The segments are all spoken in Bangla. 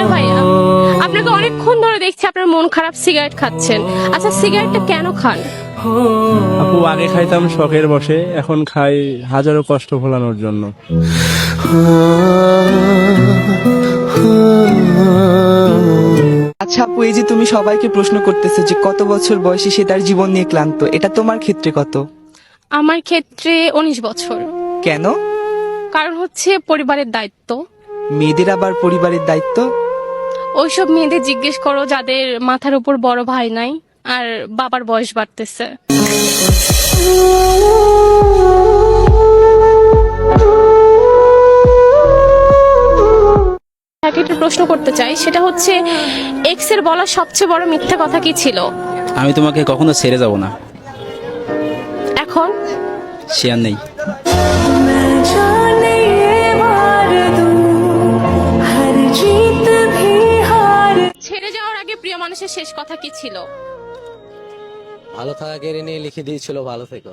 হ্যালো ভাইয়া আপনাকে অনেকক্ষণ ধরে দেখছি আপনার মন খারাপ সিগারেট খাচ্ছেন। আচ্ছা সিগারেটটা কেন খান? আপু আগে খাইতাম শখের বসে এখন খাই হাজারো কষ্ট ভোলানোর জন্য। আচ্ছা আপু এই যে তুমি সবাইকে প্রশ্ন করতেছো যে কত বছর বয়সে সে তার জীবন নিয়ে ক্লান্ত এটা তোমার ক্ষেত্রে কত? আমার ক্ষেত্রে উনিশ বছর। কেন? কারণ হচ্ছে পরিবারের দায়িত্ব। মেয়েদের আবার পরিবারের দায়িত্ব? ওইসব মেয়েদের জিজ্ঞেস করো যাদের মাথার উপর বড় ভাই নাই আর বাবার বয়স বাড়তেছে। একটা প্রশ্ন করতে চাই সেটা হচ্ছে এক্সের বলা সবচেয়ে বড় মিথ্যা কথা কি ছিল? আমি তোমাকে কখনো ছেড়ে যাব না। এখন? সে আর নেই। মানুষের শেষ কথা কি ছিল? ভালো থাকা কেড়ে নিয়ে লিখে দিয়েছিল ভালো থেকো।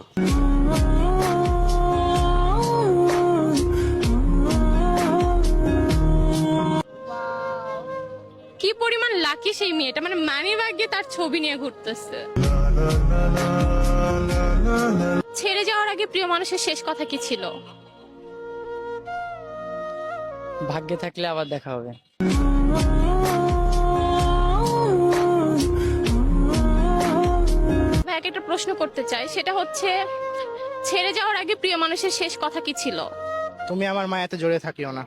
কি পরিমাণ লাকি সেই মেয়েটা মানে মানি ব্যাগে তার ছবি নিয়ে ঘুরতেছে। ছেড়ে যাওয়ার আগে প্রিয় মানুষের শেষ কথা কি ছিল? ভাগ্যে থাকলে আবার দেখা হবে। প্রশ্ন করতে চাই সেটা হচ্ছে ছেড়ে যাওয়ার আগে প্রিয় মানুষের শেষ কথা কি ছিল? তুমি আমার মায়াতে জড়ে থাকিও না।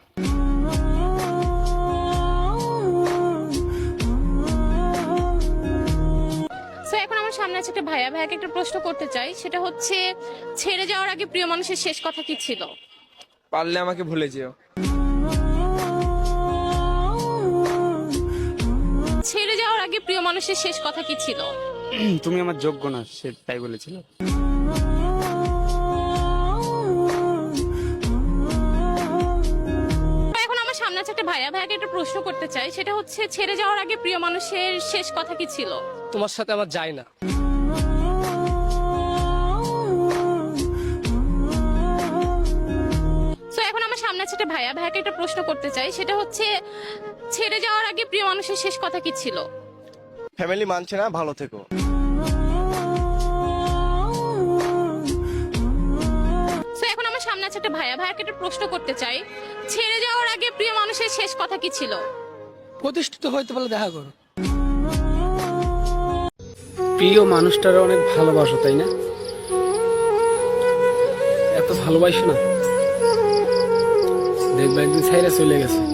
সো এখন আমার সামনে আছে একটা ভাইয়া। ভাইয়াকে একটা প্রশ্ন করতে চাই সেটা হচ্ছে ছেড়ে যাওয়ার আগে প্রিয় মানুষের শেষ কথা কি ছিল? পারলে আমাকে ভুলে যেও। ছেড়ে যাওয়ার আগে প্রিয় মানুষের শেষ কথা কি ছিল? তুমি আমার যোগ্য না সে তাই বলেছিল। এখন আমার সামনে আছে একটা ভাইয়া। ভাইয়াকে একটা প্রশ্ন করতে চাই। সেটা হচ্ছে ছেড়ে যাওয়ার আগে প্রিয় মানুষের শেষ কথা কি ছিল? তোমার সাথে আমার যায় না। সো এখন আমার সামনে আছে একটা ভাইয়া। ভাইয়াকে একটা প্রশ্ন করতে চাই। সেটা হচ্ছে ছেড়ে যাওয়ার আগে প্রিয় মানুষের শেষ কথা কি ছিল? ফ্যামিলি মানছে না ভালো থেকো। এখন আমার সামনে আছে একটা ভাইয়া। ভাইয়াকে একটা প্রশ্ন করতে চাই। ছেড়ে যাওয়ার আগে প্রিয় মানুষের শেষ কথা কি ছিল? প্রতিষ্ঠিত হইতে পারলে দেখা করো। প্রিয় মানুষটারে অনেক ভালোবাসো তাই না? এত ভালোবাসো না। দেখবে একদিন ছাইরা চলে গেছে।